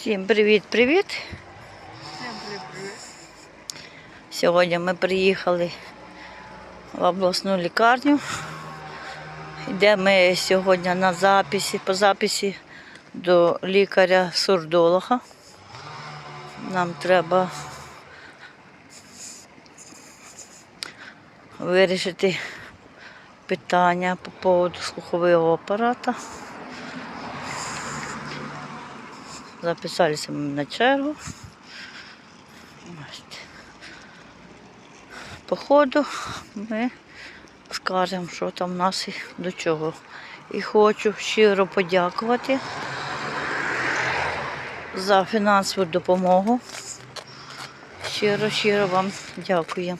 Всім привіт-привіт! Всем привет. Сьогодні ми приїхали в обласну лікарню. Йдемо ми сьогодні на записі, по записі до лікаря-сурдолога. Нам треба вирішити питання по поводу слухового апарата. Записалися ми на чергу. Ось. По ходу ми скажемо, що там в нас і до чого. І хочу щиро подякувати за фінансову допомогу. Щиро, щиро вам дякую.